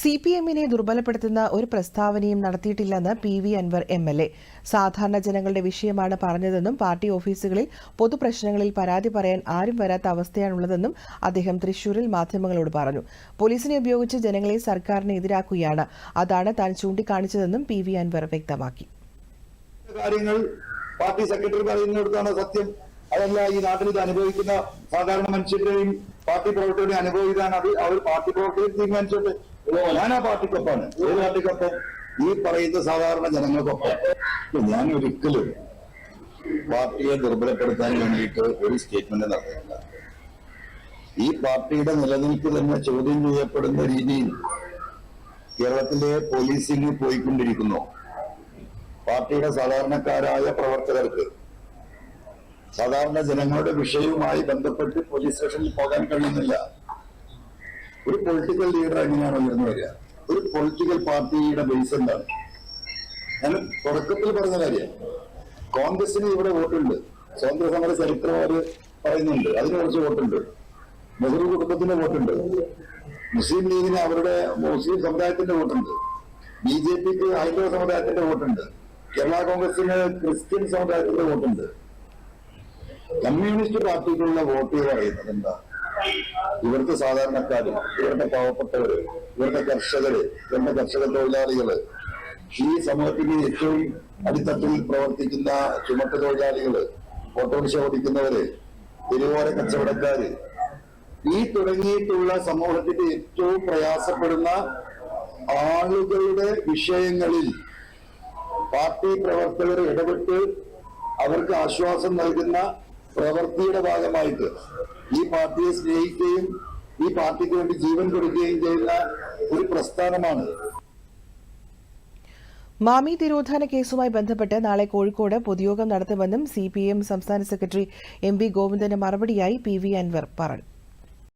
C P എമ്മിനെ ദുർബലപ്പെടുത്തുന്ന ഒരു പ്രസ്താവനയും നടത്തിയിട്ടില്ലെന്ന് P V Anvar M L A. സാധാരണ ജനങ്ങളുടെ വിഷയമാണ് പറഞ്ഞതെന്നും പാർട്ടി ഓഫീസുകളിൽ പൊതുപ്രശ്നങ്ങളിൽ പരാതി പറയാൻ ആരും വരാത്ത അവസ്ഥയാണുള്ളതെന്നും അദ്ദേഹം തൃശൂരിൽ മാധ്യമങ്ങളോട് പറഞ്ഞു. പോലീസിനെ ഉപയോഗിച്ച് ജനങ്ങളെ സർക്കാരിനെ എതിരാക്കുകയാണ്. അതാണ് താൻ ചൂണ്ടിക്കാണിച്ചതെന്നും പി വി അൻവർ വ്യക്തമാക്കി. കാര്യങ്ങൾ പാർട്ടി സെക്രട്ടറി പറയുന്നിടത്താണ് സത്യം. അതല്ല ഈ നാട്ടിൽ ഇത് അനുഭവിക്കുന്ന സാധാരണ മനുഷ്യരുടെയും പാർട്ടി പ്രവർത്തകരുടെ അനുഭവം ഇതാണ് അത് അവർ പാർട്ടി പ്രവർത്തകർ തീരുമാനിച്ചോട്ടെ. ഞാൻ ആ പാർട്ടിക്കൊപ്പാണ്. ഏത് പാർട്ടിക്കൊപ്പം? ഈ പറയുന്ന സാധാരണ ജനങ്ങൾക്കൊപ്പം. ഞാൻ ഒരിക്കലും പാർട്ടിയെ ദുർബലപ്പെടുത്താൻ വേണ്ടിയിട്ട് ഒരു സ്റ്റേറ്റ്മെന്റ് നടത്തുന്നില്ല. ഈ പാർട്ടിയുടെ നിലനിൽപ്പ് തന്നെ ചോദ്യം ചെയ്യപ്പെടുന്ന രീതിയിൽ കേരളത്തിലെ പോലീസിംഗ് പോയിക്കൊണ്ടിരിക്കുന്നു. പാർട്ടിയുടെ സാധാരണക്കാരായ പ്രവർത്തകർക്ക് സാധാരണ ജനങ്ങളുടെ വിഷയവുമായി ബന്ധപ്പെട്ട് പോലീസ് സ്റ്റേഷനിൽ പോകാൻ കഴിയുന്നില്ല. ഒരു പൊളിറ്റിക്കൽ ലീഡർ എങ്ങനെയാണ് ഉയർന്നു വരിക? ഒരു പൊളിറ്റിക്കൽ പാർട്ടിയുടെ ബേസ് എന്താണ്? ഞാൻ തുടക്കത്തിൽ പറഞ്ഞ കാര്യം കോൺഗ്രസിന് ഇവിടെ വോട്ടുണ്ട്. സ്വാതന്ത്ര്യ സമര ചരിത്രം പറയുന്നുണ്ട്. അതിന് കുറച്ച് വോട്ടുണ്ട്. നെഹ്റു കുടുംബത്തിന് വോട്ടുണ്ട്. മുസ്ലിം ലീഗിന് അവരുടെ മുസ്ലിം സമുദായത്തിന്റെ വോട്ടുണ്ട്. ബി ജെ പിക്ക് ഹൈന്ദവ സമുദായത്തിന്റെ വോട്ടുണ്ട്. കേരള കോൺഗ്രസിന് ക്രിസ്ത്യൻ സമുദായത്തിന്റെ വോട്ടുണ്ട്. കമ്മ്യൂണിസ്റ്റ് പാർട്ടിക്കുള്ള വോട്ടുകൾ പറയുന്നത് എന്താ? ഇവിടുത്തെ സാധാരണക്കാര് ഇവരുടെ പാവപ്പെട്ടവര് ഇവരുടെ കർഷകര് ഇവരുടെ കർഷക തൊഴിലാളികൾ ഈ സമൂഹത്തിന്റെ ഏറ്റവും അടിത്തട്ടിൽ പ്രവർത്തിക്കുന്ന ചുമട്ട് തൊഴിലാളികൾ ഓട്ടോറിക്ഷ ഓടിക്കുന്നവര് തെരുവോര കച്ചവടക്കാര് ഈ തുടങ്ങിയിട്ടുള്ള സമൂഹത്തിന്റെ ഏറ്റവും പ്രയാസപ്പെടുന്ന ആളുകളുടെ വിഷയങ്ങളിൽ പാർട്ടി പ്രവർത്തകർ ഇടപെട്ട് അവർക്ക് ആശ്വാസം നൽകുന്ന പ്രവൃത്തിയുടെ ഭാഗമായിട്ട് ഈ പാർട്ടിയെ സ്നേഹിക്കുകയും ഈ പാർട്ടിക്ക് വേണ്ടി ജീവൻ കൊടുക്കുകയും ചെയ്യുന്ന ഒരു പ്രസ്ഥാനമാണ്. മാമി തിരോധാന കേസുമായി ബന്ധപ്പെട്ട് നാളെ കോഴിക്കോട് പൊതുയോഗം നടത്തുമെന്നും സി പി എം സംസ്ഥാന സെക്രട്ടറി എം വി ഗോവിന്ദന് മറുപടിയായി പി വി അൻവർ പറഞ്ഞു.